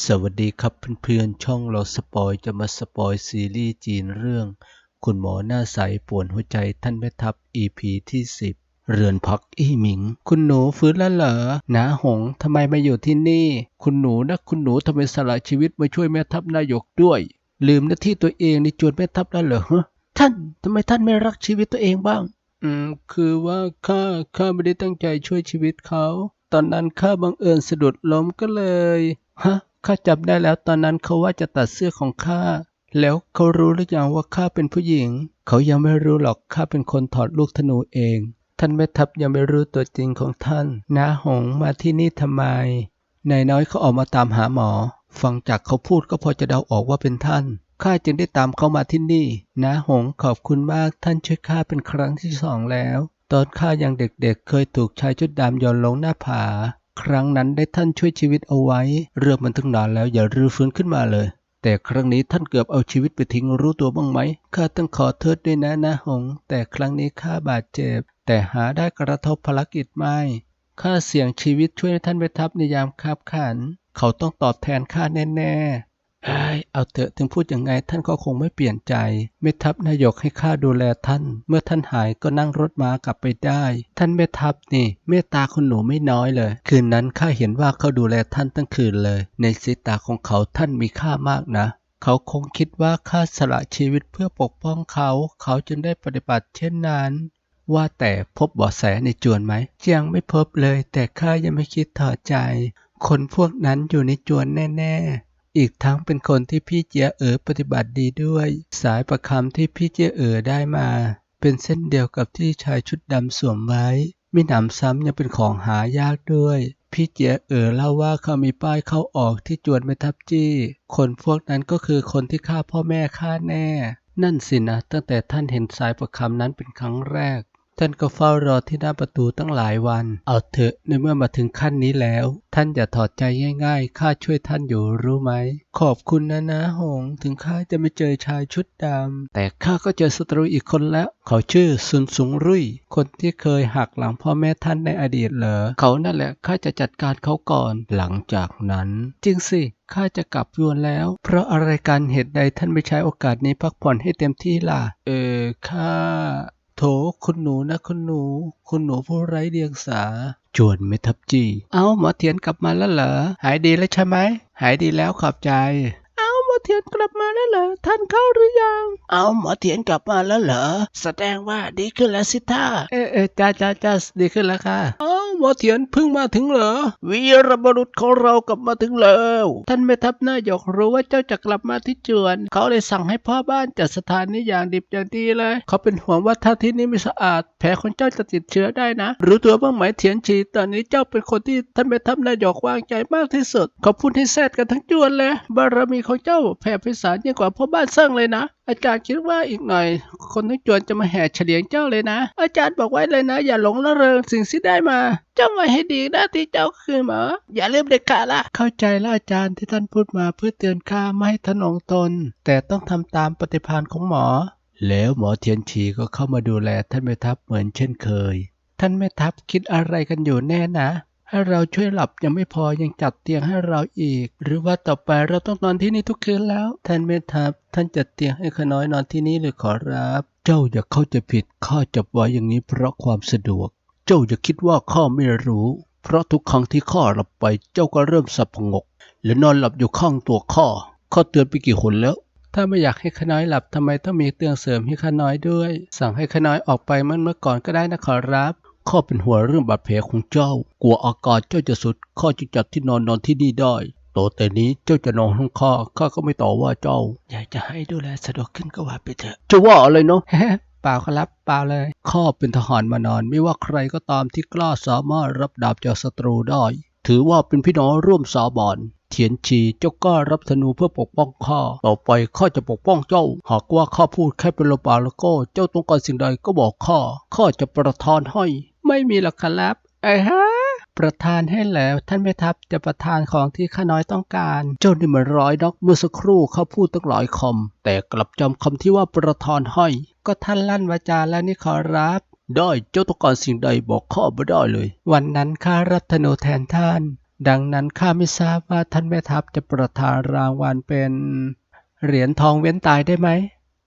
สวัสดีครับเพื่อนๆ ช่องเราสปอยจะมาสปอยซีรีส์จีนเรื่อง คุณหมอหน้าใสป่วนหัวใจท่านแม่ทัพ EP ที่ 10 เรือนพักอี้หมิง คุณหนูฟื้นแล้วเหรอนาหงทำไมมาอยู่ที่นี่ คุณหนูนะคุณหนูทำไมสละชีวิตมาช่วยแม่ทัพนายกด้วย ลืมหน้าที่ตัวเองในจวนแม่ทัพแล้วเหรอท่านทำไมท่านไม่รักชีวิตตัวเองบ้าง อืม คือว่าข้าข้าไม่ได้ตั้งใจช่วยชีวิตเขา ตอนนั้นข้าบังเอิญสะดุดล้มก็เลยฮะ ข้าจำได้แล้วตอนนั้นเขาว่าจะตัดเสื้อของข้า แล้วเขารู้หรือยังว่าข้าเป็นผู้หญิง เขายังไม่รู้หรอกข้าเป็นคนถอดลูกธนูเอง ท่านแม่ทัพยังไม่รู้ตัวจริงของท่านน้าหงมาที่นี่ทำไม นายน้อยเขาออกมาตามหาหมอ ฟังจากเขาพูดก็พอจะเดาออกว่าเป็นท่าน ข้าจึงได้ตามเขามาที่นี่น้าหงขอบคุณมากท่านช่วยข้าเป็นครั้งที่สองแล้ว ตอนข้ายังเด็กๆเคยถูกชายชุดดำโยนลงหน้าผา ครั้งนั้นได้ท่านช่วยชีวิตเอาไว้ เรื่องมันถึงนานแล้วอย่ารื้อฟื้นขึ้นมาเลย แต่ครั้งนี้ท่านเกือบเอาชีวิตไปทิ้งรู้ตัวบ้างไหมข้าต้องขอโทษด้วยนะนะหง แต่ครั้งนี้ข้าบาดเจ็บ แต่หาได้กระทบภารกิจไม่ข้าเสี่ยงชีวิตช่วยท่านไปทับในยามคับขัน เขาต้องตอบแทนข้าแน่ๆ เฮ้เอาเถอะถึงพูดยังไงท่านก็คงไม่เปลี่ยนใจ เมทัพนายกให้ข้าดูแลท่าน เมื่อท่านหายก็นั่งรถม้ากลับไปได้ ท่านเมทัพนี่ เมตตาคุณหนูไม่น้อยเลย คืนนั้นข้าเห็นว่าเขาดูแลท่านตั้งคืนเลย ในสายตาของเขาท่านมีค่ามากนะเขาคงคิดว่าข้าสละชีวิตเพื่อปกป้องเขา เขาจึงได้ปฏิบัติเช่นนั้น ว่าแต่พบเบาะแสในจวนไหมยังไม่พบเลย แต่ข้ายังไม่คิดถอดใจ คนพวกนั้นอยู่ในจวนแน่ ๆ อีกทั้งเป็นคนที่พี่เจียเอ๋อปฏิบัติดีด้วย สายประคำที่พี่เจียเอ๋อได้มา เป็นเส้นเดียวกับที่ชายชุดดำสวมไว้มิหนำซ้ำยังเป็นของหายากด้วย พี่เจียเอ๋อเล่าว่าเขามีป้ายเข้าออกที่จวนแม่ทับจี้ คนพวกนั้นก็คือคนที่ฆ่าพ่อแม่ฆ่าแน่ นั่นสินะตั้งแต่ท่านเห็นสายประคำนั้นเป็นครั้งแรก ท่านก็เฝ้ารอที่หน้าประตูตั้งหลายวัน เอาเถอะในเมื่อมาถึงขั้นนี้แล้ว ท่านอย่าถอดใจง่ายๆ ข้าช่วยท่านอยู่รู้ไหม ขอบคุณนะนะหง ถึงข้าจะไม่เจอชายชุดดำ แต่ข้าก็เจอศัตรูอีกคนแล้ว เขาชื่อซุนสุงรุ่ย คนที่เคยหักหลังพ่อแม่ท่านในอดีตเหรอ เขานั่นแหละข้าจะจัดการเขาก่อน หลังจากนั้น จริงสิข้าจะกลับยวนแล้ว เพราะอะไรกันเหตุใดท่านไม่ใช้โอกาสนี้พักผ่อนให้เต็มที่ล่ะ เออข้า ถคุณหนูนะคุณหนู คุณหนูผู้ไร้เดียงสา จวนไม่ทับจี้เอาหมอเทียนกลับมาแล้วเหรอ หายดีแล้วใช่ไหม หายดีแล้วขอบใจ เอาหมอเทียนกลับมาแล้วเหรอท่านเข้าหรือยัง เอาหมอเทียนกลับมาแล้วเหรอ แสดงว่าดีขึ้นแล้วสิท่าเออเออจ้าจ้าจ้าดีขึ้นแล้วค่ะ เอาหมอเทียนเพิ่งมาถึงเหรอ วีรบุรุษของเรากลับมาถึงแล้ว ท่านแม่ทัพนายกรู้ว่าเจ้าจะกลับมาที่จวน เขาเลยสั่งให้พ่อบ้านจัดสถานนี้อย่างดิบอย่างดีเลย เขาเป็นห่วงว่าถ้าที่นี่ไม่สะอาด แผลของเจ้าจะติดเชื้อได้นะ รู้ตัวบ้างไหมเทียนชี ตอนนี้เจ้าเป็นคนที่ท่านแม่ทัพนายกวางใจมากที่สุด เขาพูดให้แซดกันทั้งจวนเลย บารมีของเจ้าแผ่ไพศาลยิ่งกว่าพ่อบ้านเซิ่งเลยนะอาจารย์คิดว่าอีกหน่อย คนทั้งจวนจะมาแห่เฉลียงเจ้าเลยนะ อาจารย์บอกไว้เลยนะ อย่าหลงละเริงสิ่งที่ได้มา เจ้องไว้ให้ดีนะที่เจ้าคือหมออย่าลืมเด็ดขาดละเข้าใจแล้วอาจารย์ที่ท่านพูดมาเพื่อเตือนข้าไม่ให้ทะนงตน แต่ต้องทำตามปฏิภาณของหมอ แล้วหมอเทียนชีก็เข้ามาดูแลท่านแม่ทัพเหมือนเช่นเคย ท่านแม่ทัพคิดอะไรกันอยู่แน่นะ ให้เราช่วยหลับยังไม่พอยังจัดเตียงให้เราอีก หรือว่าต่อไปเราต้องนอนที่นี่ทุกคืนแล้ว ท่านแม่ทัพท่านจัดเตียงให้ข้าน้อยนอนที่นี่เลยขอรับ เจ้าอย่าเข้าใจผิดข้าจับไว้อย่างนี้เพราะความสะดวก เจ้าอย่าคิดว่าข้าไม่รู้ เพราะทุกครั้งที่ข้าหลับไปเจ้าก็เริ่มสับพงกและนอนหลับอยู่ข้างตัวข้าข้าเตือนไปกี่คนแล้วถ้าไม่อยากให้ข้าน้อยหลับทำไมต้องมีเตือนเสริมให้ข้าน้อยด้วย สั่งให้ข้าน้อยออกไปเมื่อเมื่อก่อนก็ได้นะขอรับ ข้าเป็นห่วงเรื่องบาดแผลของเจ้า กลัวอากาศเจ้าจะสุด ข้าจึงจัดที่นอนนอนที่นี่ได้ต่อแต่นี้เจ้าจะนอนห้องข้า ข้าก็ไม่ต่อว่าเจ้า อยากจะให้ดูแลสะดวกขึ้นก็ว่าไปเถอะ จะว่าอะไรเนาะ เปล่าครับเปล่าเลย ข้าเป็นทหารมานานไม่ว่าใครก็ตามที่กล้าสามารถรับดาบจากศัตรูได้ ถือว่าเป็นพี่น้องร่วมสาบานเทียนชีเจ้ากล้ารับธนูเพื่อปกป้องข้า ต่อไปข้าจะปกป้องเจ้า หากว่าข้าพูดแค่เป็นลบาแล้วก็เจ้าต้องการสิ่งใดก็บอกข้า ข้าจะประทานให้ ไม่มีหรอกครับไอ้ฮะประทานให้แล้วท่านแม่ทัพจะประทานของที่ข้าน้อยต้องการ เจ้านี่มันร้อยนักเมื่อสักครู่เขาพูดตั้งหลายคำแต่กลับจำคำที่ว่าประทานให้ก็ท่านลั่นวาจาแล้วนี่ขอรับ ได้เจ้าต้องการสิ่งใดบอกข้าไม่ได้เลย วันนั้นข้ารับธนูแทนท่าน ดังนั้นข้าไม่ทราบว่าท่านแม่ทัพจะประทานรางวัลเป็น เหรียญทองเว้นตายได้ไหม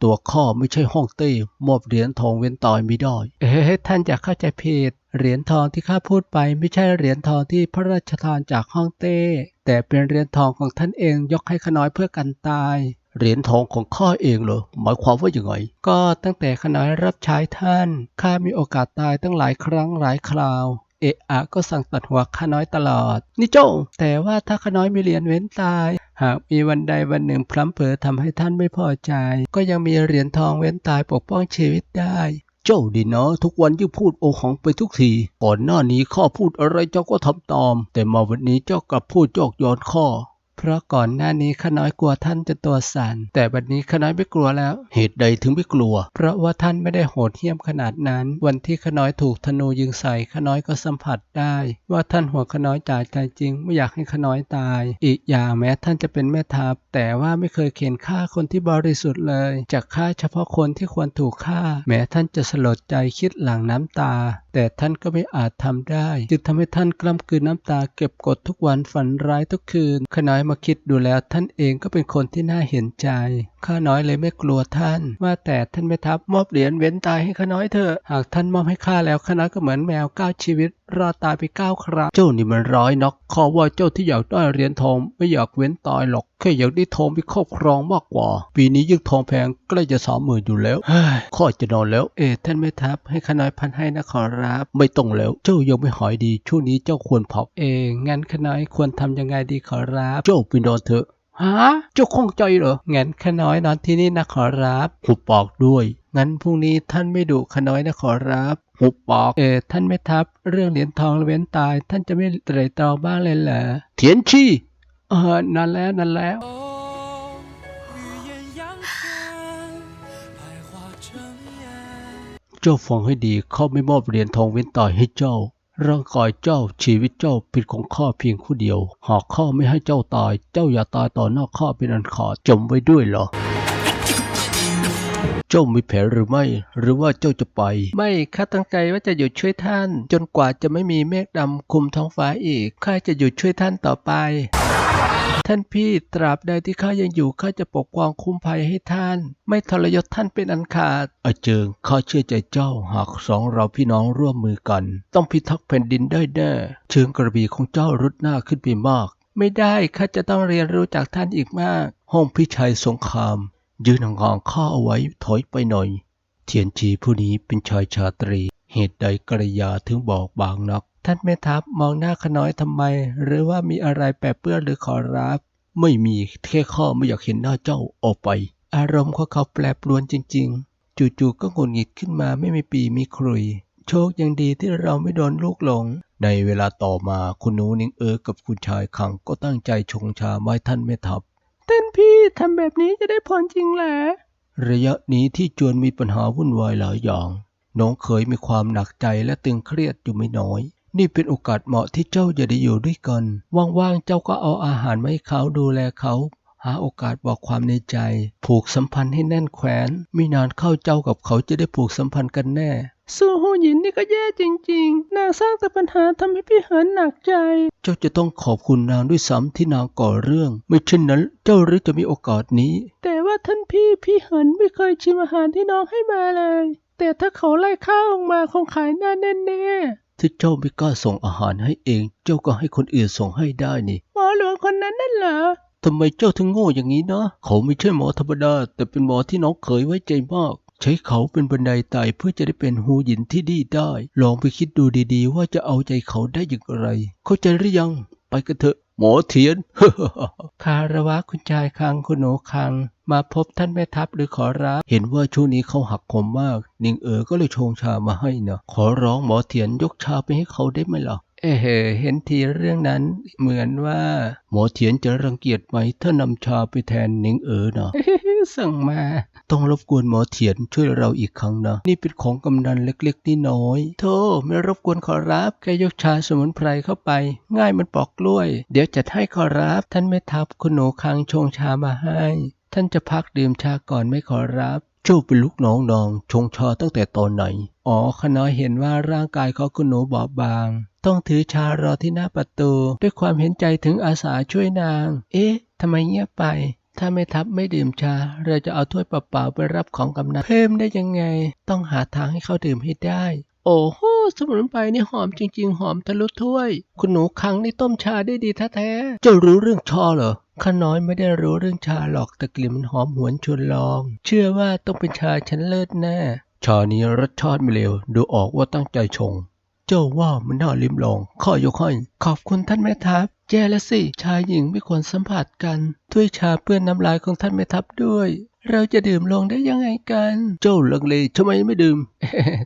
ตัวข้อไม่ใช่ห้องเต้มอบเหรียญทองเว้นตายม่ได้ เอ๊ะท่านอย่าเข้าใจผิดเหรียญทองที่ข้าพูดไปไม่ใช่เหรียญทองที่พระราชทานจากห้องเต้ แต่เป็นเหรียญทองของท่านเองยกให้ขน้อยเพื่อกันตายเหรียญทองของข้าเองเหรอหมายความว่าอย่างไงก็ตั้งแต่ขน้อยรับใช้ท่านข้ามีโอกาสตายตั้งหลายครั้งหลายคราวเอะอะก็สั่งตัดหัวข้าน้อยตลอด นี่โจแต่ว่าถ้าข้าน้อยมีเหรียญเว้นตาย หากมีวันใดวันหนึ่งพลั้มเผลอทำให้ท่านไม่พอใจ ก็ยังมีเหรียญทองเว้นตายปกป้องชีวิตได้ เจ้าดีเนาะทุกวันยิ่งพูดโอของไปทุกที ก่อนหน้านี้ข้อพูดอะไรเจ้าก็ทำตาม แต่มาวันนี้เจ้ากลับพูดจอกย้อนข้อ เพราะก่อนหน้านี้ข้าน้อยกลัวท่านจะตัวสั่นแต่บัดนี้ข้าน้อยไม่กลัวแล้ว เหตุใดถึงไม่กลัว เพราะว่าท่านไม่ได้โหดเหี้ยมขนาดนั้น วันที่ข้าน้อยถูกธนูยิงใส่ข้าน้อยก็สัมผัสได้ ว่าท่านหัวข้าน้อยจากใจจริง ไม่อยากให้ข้าน้อยตาย อีกอย่างแม้ท่านจะเป็นแม่ทัพแต่ว่าไม่เคยเข็นฆ่าคนที่บริสุทธิ์เลยจะฆ่าเฉพาะคนที่ควรถูกฆ่า แม้ท่านจะสลดใจคิดหลั่งน้ำตา แต่ท่านก็ไม่อาจทำได้ จึงทำให้ท่านกล้ำกลืนน้ำตาเก็บกดทุกวันฝันร้ายทุกคืนข้าน้อยมาคิดดูแล้วท่านเองก็เป็นคนที่น่าเห็นใจ ข้าน้อยเลยไม่กลัวท่าน ว่าแต่ท่านไม่ทับมอบเหรียญเว้นตายให้ข้าน้อยเถอะ หากท่านมอบให้ข้าแล้วข้าน้อยก็เหมือนแมวก้าวชีวิตรอดตายไปก้าครั้งเจ้านี่มันร้อยนักข้าว่าเจ้าที่อยากได้เหรียญทองไม่อยากเว้นตายหรอกแค่อยากได้ทองไปครอบครองมากกว่า ปีนี้ยิ่งทองแพงใกล้จะสามหมื่นอยู่แล้วข้อจะนอนแล้ว เอท่านไม่ทับให้ข้าน้อยพันให้นะขอรับ ไม่ต้องแล้ว เจ้ายังไม่หายดี ช่วงนี้เจ้าควรพักเองงั้นข้าน้อยควรทำยังไงดีขอรับ เจ้าไปนอนเถอะ ฮะเจ้าคงใจเหรองั้นข้าน้อยนอนที่นี่นะขอรับหุบปอกด้วย งั้นพรุ่งนี้ท่านไม่ดุข้าน้อยนะขอรับหุบปอก เออท่านไม่ทับ เรื่องเหรียญทองเว้นตาย ท่านจะไม่ไตรตรอบ้างเลยเหรอเถียนชี่เออนานแล้วนั่นแล้วเจ้าฟังให้ดีเขาไม่มอบเหรียญทองเว้นตายให้เจ้า ร่างกายเจ้าชีวิตเจ้าเป็นของข้าเพียงผู้เดียว หากข้าไม่ให้เจ้าตาย เจ้าอย่าตายต่อหน้าข้าเป็นอันขาดจมไว้ด้วยเหรอ เจ้ามีแผนหรือไม่ หรือว่าเจ้าจะไป ไม่ข้าตั้งใจว่าจะหยุดช่วยท่าน จนกว่าจะไม่มีเมฆดำคลุมท้องฟ้าอีกข้าจะหยุดช่วยท่านต่อไป ท่านพี่ตราบใดที่ข้ายังอยู่ข้าจะปกป้องคุ้มภัยให้ท่าน ไม่ทรยศท่านเป็นอันขาดอาเจิงข้าเชื่อใจเจ้าหากสองเราพี่น้องร่วมมือกัน ต้องพิทักษ์แผ่นดินได้แน่เชิงกระบี่ของเจ้ารุดหน้าขึ้นไปมาก ไม่ได้ข้าจะต้องเรียนรู้จากท่านอีกมาก ห้องพิชัยสงคราม ยืนห่างๆข้าเอาไว้ถอยไปหน่อย เทียนจีผู้นี้เป็นชายชาตรี เหตุใดกริยาถึงบอกบางนัก ท่านแม่ทัพมองหน้าขน้อยทำไม หรือว่ามีอะไรแปรเปื้อนหรือขอรับ ไม่มีแค่ข้าไม่อยากเห็นหน้าเจ้าออกไป อารมณ์ของเขาแปรปรวนจริง ๆ จู่ๆก็หงุดหงิดขึ้นมาไม่มีปีมีครุย โชคยังดีที่เราไม่โดนลูกหลง ในเวลาต่อมาคุณหนูนิงเออกับคุณชายขังก็ตั้งใจชงชาไว้ท่านแม่ทัพท่านพี่ทำแบบนี้จะได้ผลจริงเหรอระยะนี้ที่จวนมีปัญหาวุ่นวายหลายอย่าง น้องเคยมีความหนักใจและตึงเครียดอยู่ไม่น้อย นี่เป็นโอกาสเหมาะที่เจ้าจะได้อยู่ด้วยกัน ว่างๆ เจ้าก็เอาอาหารมาให้เขาดูแลเขา หาโอกาสบอกความในใจ ผูกสัมพันธ์ให้แน่นแขวนไม่นานเข้าเจ้ากับเขาจะได้ผูกสัมพันธ์กันแน่สู้หูหยินนี่ก็แย่จริงๆ นางสร้างแต่ปัญหาทำให้พี่เหินหนักใจ เจ้าจะต้องขอบคุณนางด้วยซ้ำที่นางก่อเรื่อง ไม่เช่นนั้นเจ้าหรือจะมีโอกาสนี้ แต่ว่าท่านพี่พี่เหินไม่เคยชิมอาหารที่น้องให้มาเลย แต่ถ้าเขาไล่ข้าวออกมาคงขายหน้าแน่ๆ ที่เจ้าไม่กล้าส่งอาหารให้เอง เจ้าก็ให้คนอื่นส่งให้ได้นี่ หมอหลวงคนนั้นนั่นเหรอทำไมเจ้าถึงโง่อย่างนี้นะ เขาไม่ใช่หมอธรรมดา แต่เป็นหมอที่น้องเคยไว้ใจมาก ใช้เขาเป็นบันไดไต่เพื่อจะได้เป็นหูหยินที่ดีได้ ลองไปคิดดูดีๆ ว่าจะเอาใจเขาได้อย่างไร เข้าใจหรือยัง ไปกันเถอะ หมอเทียนคารวะคุณชายคังคุณหนูคัง มาพบท่านแม่ทัพหรือขอรับ เห็นว่าช่วงนี้เขาหักคมมาก นิงเอ๋อก็เลยชงชามาให้นะขอร้องหมอเทียนยกชาไปให้เขาได้ไหมล่ะเอ้เหเห็นทีเรื่องนั้นเหมือนว่า หมอเทียนจะรังเกียจไหมถ้านำชาไปแทนนิงเอ๋อนะสั่งมา ต้องรบกวนหมอเทียนช่วยเราอีกครั้งนะ นี่เป็นของกำนันเล็กๆนี่น้อยโธ่ไม่รบกวนขอรับแค่ยกชาสมุนไพรเข้าไป ง่ายมันปอกกล้วย เดี๋ยวจัดให้ขอรับท่านไม่ทับคุณหนูคังชงชามาให้ ท่านจะพักดื่มชาก่อนไม่ขอรับ เจ้าเป็นลูกน้องนางชงชาตั้งแต่ตอนไหน อ๋อข้าน้อยเห็นว่าร่างกายของคุณหนูบอบบาง ต้องถือชารอที่หน้าประตู ด้วยความเห็นใจถึงอาสาช่วยนาง เอ๊ะทำไมเงียบไป ถ้าไม่ทับไม่ดื่มชา เราจะเอาถ้วยเปล่าๆไปรับของกำนันเพิ่มได้ยังไง ต้องหาทางให้เขาดื่มให้ได้ โอ้โหสมุนไพรนี่หอมจริง ๆ หอมทะลุถ้วย คุณหนูคังนี่ต้มชาได้ดีแท้ๆเจ้ารู้เรื่องชาเหรอ ข้าน้อยไม่ได้รู้เรื่องชาหรอกแต่กลิ่นมันหอมหวนชวนลอง เชื่อว่าต้องเป็นชาชั้นเลิศแน่ ชานี้รสชาติไม่เลวดูออกว่าตั้งใจชง เจ้าว่ามันน่าลิ้มลอง ข้อยกให้ขอบคุณท่านแม่ทัพแย่แล้วสิ ชายหญิงไม่ควรสัมผัสกันถ้วยชาเปื้อนน้ำลายของท่านแม่ทัพด้วย เราจะดื่มลงได้ยังไงกัน เจ้าลังเลทำไมไม่ดื่ม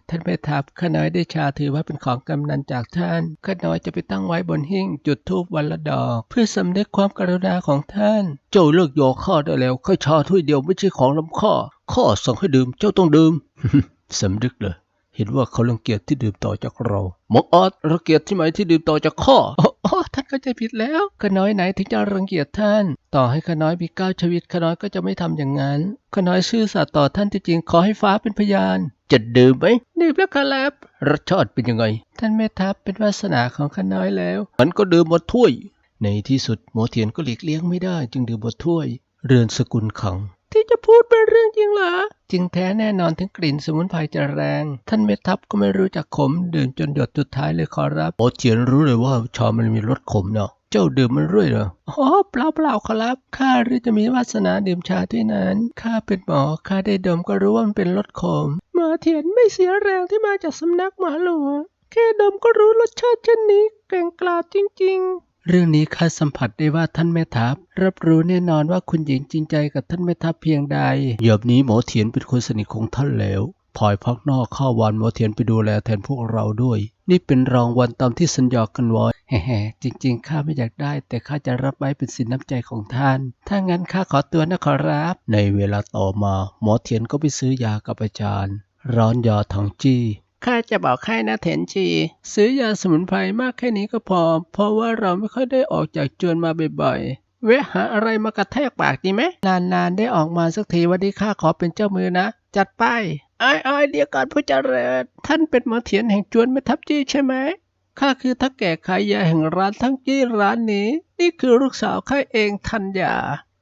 ท่านแม่ทัพข้าน้อยได้ชาถือว่าเป็นของกำนันจากท่านข้าน้อยจะไปตั้งไว้บนหิ้งจุดธูปวันละดอก เพื่อสำนึกความกรุณาของท่าน เจ้าเลิกโยอข้าได้แล้วข้าชาถ้วยเดียวไม่ใช่ของล้ำค่าข้าสั่งให้ดื่มเจ้าต้องดื่มสำนึกเลยเห็นว่าเขารังเกียจที่ดื่มต่อจากเราหมอออดรังเกียจที่ไหมที่ดื่มต่อจากข้ออ๋ อท่านเข้าใจผิดแล้วข้าน้อยไหนถึงจะรังเกียจท่าน ต่อให้ข้าน้อยมีเก้าชีวิตข้าน้อยก็จะไม่ทำอย่างนั้นข้าน้อยซื่อสัตย์ต่อท่านจริงๆขอให้ฟ้าเป็นพยานจะดื่มไหมดื่มแล้วครับรสชาติเป็นยังไง ท่านแม่ทัพเป็นวาสนาของข้าน้อยแล้วมันก็ดื่มหมดถ้วย ในที่สุดหมอเทียนก็หลีกเลี่ยงไม่ได้จึงดื่มหมดถ้วย เรือนสกุลขัง ที่จะพูดเป็นเรื่องจริงเหรอ จริงแท้แน่นอนถึงกลิ่นสมุนไพรจะแรง ท่านเมทัพก็ไม่รู้จักขม ดื่มจนหยดสุดท้ายเลยขอรับโอเทียนรู้เลยว่าชามันมีรสขมเนาะเจ้าดื่มมันเรื่อยเหรอ อ๋อเปล่าเปล่าขอรับ ข้าหรือจะมีวาสนาดื่มชาด้วยนั้น ข้าเป็นหมอ ข้าได้ดมก็รู้ว่ามันเป็นรสขมหมอเทียนไม่เสียแรงที่มาจากสำนักหมอหลวงแค่ดมก็รู้รสชาติเช่นนี้เก่งกล้าจริง ๆ เรื่องนี้ข้าสัมผัสได้ว่าท่านแม่ทัพ รับรู้แน่นอนว่าคุณหญิงจริงใจกับท่านแม่ทัพเพียงใดหยอบนี้หมอเทียนเป็นคนสนิทของท่านแล้วพลอยพักนอกข้าววันหมอเทียนไปดูแลแทนพวกเราด้วย นี่เป็นรางวัลตามที่สัญญากันไว้แฮ่ๆจริงๆข้าไม่อยากได้ แต่ข้าจะรับไว้เป็นสินน้ำใจของท่าน ถ้างั้นข้าขอตัวนะขอรับ ในเวลาต่อมา หมอเทียนก็ไปซื้อยากับอาจารย์ ร้อนยาถังจี้ ข้าจะบอกให้นะเถนชีซื้อยาสมุนไพรมากแค่นี้ก็พอ เพราะว่าเราไม่ค่อยได้ออกจากจวนมาบ่อยๆ เวะหาอะไรมากระแทกปากดีไหม นานๆ ได้ออกมาสักทีวันนี้ข้าขอเป็นเจ้ามือนะ จัดไปไอ้ไอ้เดี๋ยวก่อนผู้เจริญ ท่านเป็นหมอเถียนแห่งจวนไม่ทับจี้ใช่ไหมข้าคือทักแก่ขายยาแห่งร้านทั้งจี้ร้านนี้ นี่คือลูกสาวข้าเองทันยา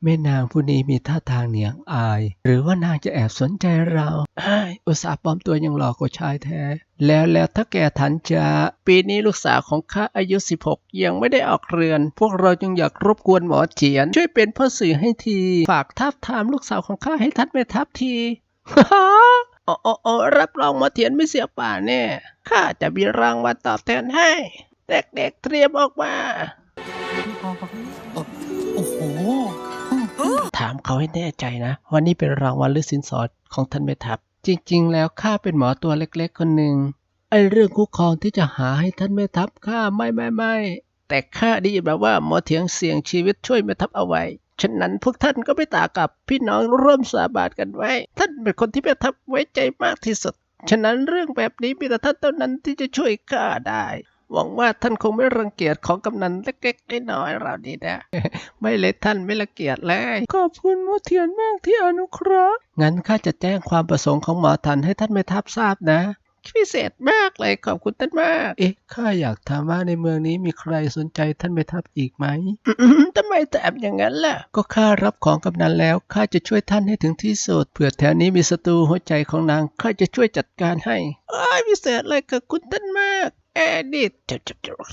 แม่นางผู้นี้มีท่าทางเหนียงอาย หรือว่านางจะแอบสนใจเราอ้ายอุตส่าห์ปลอมตัวยังหลอกกว่าชายแท้ แล้วแล้วถ้าแกทันจาปีนี้ลูกสาวของข้าอายุ 16 ยังไม่ได้ออกเรือน พวกเราจึงอยากรบกวนหมอเจียน ช่วยเป็นพ่อสื่อให้ที ฝากทับทามลูกสาวของข้าให้ทัดแม่ทับทีฮ่าโอ้โอ้โอ้รับรองหมอเทียนไม่เสียป่าแน่ข้าจะมีรางวัลตอบแทนให้ เด็กๆเตรียมออกมาอ้โหถามเขาให้แน่ใจนะว่านี่เป็นรางวัลหรือสินสอดของท่านแม่ทัพ จริง ๆ แล้วข้าเป็นหมอตัวเล็ก ๆ คนหนึ่งไอ้เรื่องคู่ครองที่จะหาให้ท่านแม่ทัพข้าไม่ไม่ไม่แต่ข้าได้ยินมาว่าหมอเถียงเสี่ยงชีวิตช่วยแม่ทัพเอาไว้ฉะนั้นพวกท่านก็ไม่ต่างกับพี่น้องร่วมสาบานกันไว้ ท่านเป็นคนที่แม่ทัพไว้ใจมากที่สุด ฉะนั้นเรื่องแบบนี้มีแต่ท่านเท่านั้นที่จะช่วยข้าได้ หวังว่าท่านคงไม่รังเกียจของกำนันเล็กๆน้อยๆเราดีนะ ไม่เลยท่านไม่ละเกียจเลย ขอบคุณหมอเทียนมากที่อนุเคราะห์ งั้นข้าจะแจ้งความประสงค์ของหมอทันให้ท่านไม่ทับทราบนะพิเศษมากเลยขอบคุณท่านมาก เอ๊ะข้าอยากถามว่าในเมืองนี้มีใครสนใจท่านไม่ทับอีกไหมทำไมแถมอย่างนั้นล่ะ ก็ข้ารับของกำนันแล้วข้าจะช่วยท่านให้ถึงที่สุดเผื่อแถวนี้มีศัตรูหัวใจของนางข้าจะช่วยจัดการให้อ้ายพิเศษเลยขอบคุณท่านมาก แอดิดจะจะจะโอ้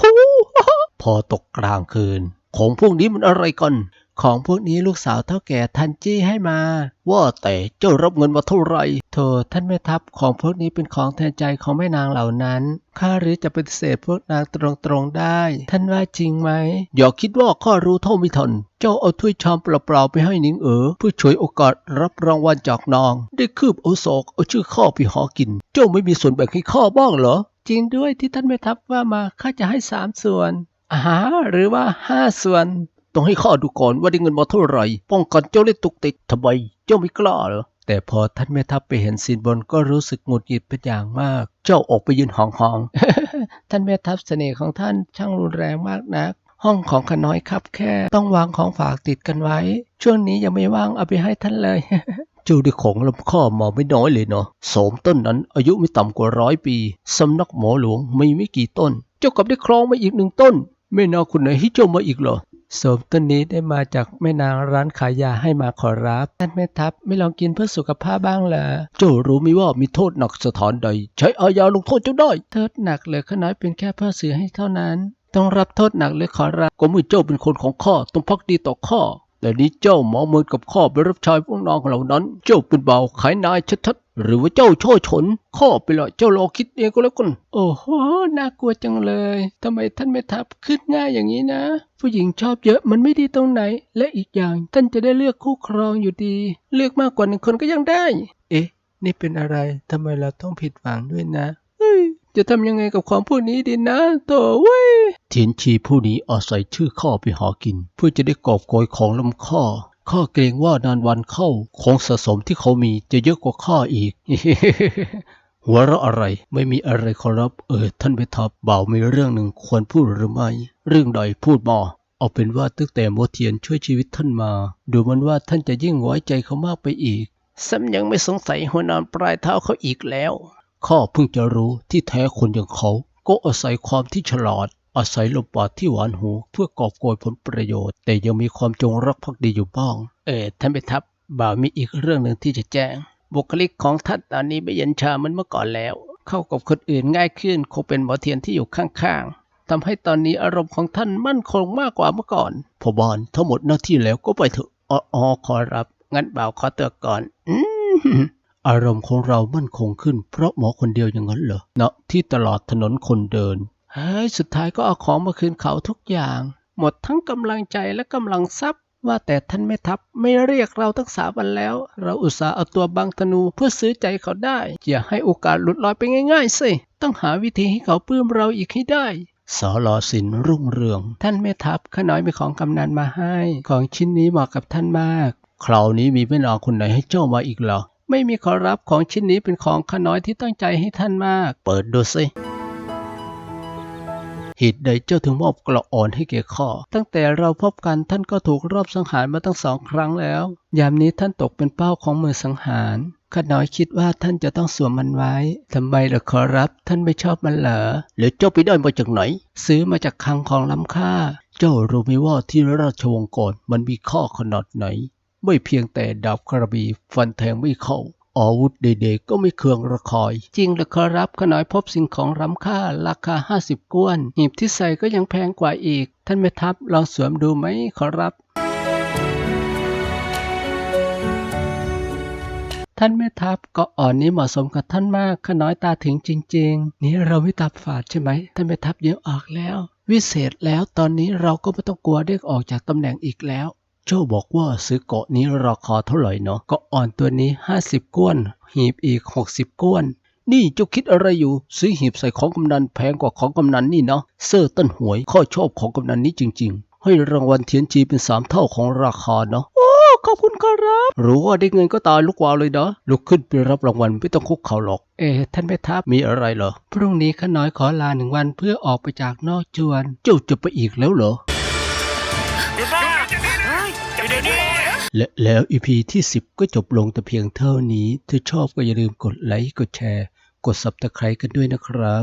โหพอตกกลางคืน ของพวกนี้มันอะไรกัน ของพวกนี้ลูกสาวเท่าแก่ทันจี้ให้มา ว่าแต่เจ้ารับเงินมาเท่าไหร่โธ่ท่านแม่ทัพของพวกนี้เป็นของแทนใจของแม่นางเหล่านั้นข้าหรือจะปฏิเสธพวกนางตรงๆได้ ท่านว่าจริงไหม อย่าคิดว่าข้ารู้เท่าไม่ทัน เจ้าเอาถ้วยชามเปล่าๆไปให้หนิงเอ๋อเพื่อฉวยโอกาสรับรางวัลจากนาง ได้คืบเอาศอกเอาชื่อข้าไปหากิน เจ้าไม่มีส่วนแบ่งให้ข้าบ้างเหรอ จริงด้วยที่ท่านแม่ทัพว่ามาข้าจะให้สามส่วนอาหาหรือว่าห้าส่วน ต้องให้ข้าดูก่อนว่าได้เงินมาเท่าไหร่ ป้องกันเจ้าเล่นตุกติกทำไมเจ้าไม่กล้าเหรอแต่พอท่านแม่ทัพไปเห็นสินบนก็รู้สึกหงุดหงิดเป็นอย่างมาก เจ้าออกไปยืนห่างๆท่านแม่ทัพเสน่ห์ของท่านช่างรุนแรงมากนัก ห้องของขน้อยครับแค่ ต้องวางของฝากติดกันไว้ ช่วงนี้ยังไม่ว่างเอาไปให้ท่านเลย เจ้าได้ของล้ำค่ามาไม่น้อยเลยเนาะโสมต้นนั้นอายุไม่ต่ำกว่าร้อยปีสำนักหมอหลวงมีไม่กี่ต้น เจ้ากลับได้ครองมาอีกหนึ่งต้นแม่นางคนไหนให้เจ้ามาอีกเหรอโสมต้นนี้ได้มาจากแม่นางร้านขายยาให้มาขอรับ ท่านแม่ทัพไม่ลองกินเพื่อสุขภาพบ้างเหรอเจ้ารู้ไหมว่ามีโทษหนักสถานใด ใช้อาญาลงโทษเจ้าได้โทษหนักเหลือข้าน้อยเป็นแค่เพื่อสื่อให้เท่านั้น ต้องรับโทษหนักหรือขอรับก็เมื่อเจ้าเป็นคนของข้าต้องพักดีต่อข้า แต่นี้เจ้าหมอมือกับข้าไปรับใช้พวกน้องเหล่านั้น เจ้าเป็นบ่าวขายนายชัดๆหรือว่าเจ้าช่อฉนข้าไปละเจ้ารอคิดเองก็แล้วกันโอ้โหน่ากลัวจังเลยทำไมท่านไม่ทับขึ้นง่ายอย่างนี้นะ ผู้หญิงชอบเยอะมันไม่ดีตรงไหน และอีกอย่างท่านจะได้เลือกคู่ครองอยู่ดี เลือกมากกว่าหนึ่งคนก็ยังได้ เอ๊ะ นี่เป็นอะไรทำไมเราต้องผิดหวังด้วยนะเฮ้ย จะทำยังไงกับความพวกนี้ดีนะโตเว้ยเทียนชีผู้นี้อาศัยชื่อข้าไปหากิน เพื่อจะได้กอบโกยของลำข้าข้าเกรงว่านานวันเข้าของสะสมที่เขามีจะเยอะกว่าข้าอีก หัวเราะอะไรไม่มีอะไรขอรับ เออ ท่านไปทับบ่าวมีเรื่องหนึ่งควรพูดหรือไม่ เรื่องใดพูดมาเอาเป็นว่าตั้งแต่โมเทียนช่วยชีวิตท่านมา ดูเหมันว่าท่านจะยิ่งไว้ใจเขามากไปอีกซ้ำยังไม่สงสัยหัวนอนปลายเท้าเขาอีกแล้ว ข้าเพิ่งจะรู้ที่แท้คนอย่างเขา ก็อาศัยความที่ฉลาด อาศัยลมปราดที่หวานหู เพื่อกอบโกยผลประโยชน์ แต่ยังมีความจงรักภักดีอยู่บ้าง เออท่านไปทับบ่าวมีอีกเรื่องหนึ่งที่จะแจ้ง บุคลิกของท่านตอนนี้ไม่เย็นชาเหมือนเมื่อก่อนแล้ว เข้ากับคนอื่นง่ายขึ้น คงเป็นหมอเทียนที่อยู่ข้างๆทำให้ตอนนี้อารมณ์ของท่านมั่นคงมากกว่าเมื่อก่อนพอบานทั้งหมดหน้าที่แล้วก็ไปเถอะอ๋ออขอรับ งั้นบ่าวขอตัวก่อน อื อารมณ์ของเรามั่นคงขึ้น เพราะหมอคนเดียวอย่างนั้นเหรอณที่ตลาดถนนคนเดินเฮ้ยสุดท้ายก็เอาของมาคืนเขาทุกอย่าง หมดทั้งกำลังใจและกำลังทรัพย์ ว่าแต่ท่านแม่ทัพไม่เรียกเราทั้งสามวันแล้ว เราอุตส่าห์เอาตัวบังธนูเพื่อซื้อใจเขาได้อย่าให้โอกาสหลุดลอยไปง่าย ๆสิต้องหาวิธีให้เขาปลื้มเราอีกให้ได้สอลอสินรุ่งเรือง ท่านแม่ทัพข้าน้อยมีของกำนันมาให้ ของชิ้นนี้เหมาะกับท่านมาก คราวนี้มีแม่นางคนไหนให้เจ้ามาอีกเหรอ ไม่มีขอรับของชิ้นนี้เป็นของข้าน้อยที่ตั้งใจให้ท่านมาก เปิดดูสิเหตุใดเจ้าถึงมอบกระอ่อนให้แก่ข้าตั้งแต่เราพบกันท่านก็ถูกรอบสังหารมาตั้งสองครั้งแล้ว ยามนี้ท่านตกเป็นเป้าของมือสังหารข้าน้อยคิดว่าท่านจะต้องสวมมันไว้ ทำไมล่ะขอรับ ท่านไม่ชอบมันเหรอ หรือเจ้าไปได้มาจากไหน ซื้อมาจากคังของล้ำค่า เจ้ารู้ไหมว่าที่ราชวงศ์ก่อนมันมีข้อขนาดไหน ไม่เพียงแต่ดาบกระบี่ฟันแทงไม่เข้าอาวุธเด็กๆก็ไม่เคืองระคอย จริงหรือขอรับขน้อยพบสิ่งของล้ำค่าราคา 50ก้วนหีบที่ใส่ก็ยังแพงกว่าอีก ท่านแม่ทัพลองสวมดูไหมขอรับท่านแม่ทัพก็อ่อนนี้เหมาะสมกับท่านมากขน้อยตาถึงจริง ๆ นี่เราไม่ตับฝาดใช่ไหมท่านแม่ทัพยิงออกแล้ว วิเศษแล้วตอนนี้เราก็ไม่ต้องกลัวเรียกออกจากตำแหน่งอีกแล้ว เจ้าบอกว่าซื้อเกาะนี้ราคาเท่าไหร่เนาะเกาะอ่อนตัวนี้ 50ก้วน หีบอีก 60ก้วน นี่เจ้าคิดอะไรอยู่ ซื้อหีบใส่ของกำนันแพงกว่าของกำนันนี่เนาะเซอร์ต้นหวยข้อชอบของกำนันนี้จริง ๆ ให้รางวัลเทียนจีเป็นสามเท่าของราคาเนาะโอ้ขอบคุณครับ รู้ว่าได้เงินก็ตายลูกวาวเลยเนาะลุกขึ้นไปรับรางวัลไม่ต้องคุกเข่าหรอก เอ๊ท่านแม่ทัพมีอะไรเหรอ พรุ่งนี้ข้าน้อยขอลาหนึ่งวันเพื่อออกไปจากนอกจวน เจ้าจะไปอีกแล้วเหรอ และแล้วอีพีที่ 10 ก็จบลงแต่เพียงเท่านี้ ถ้าชอบก็อย่าลืมกดไลค์ กดแชร์ กด Subscribe กันด้วยนะครับ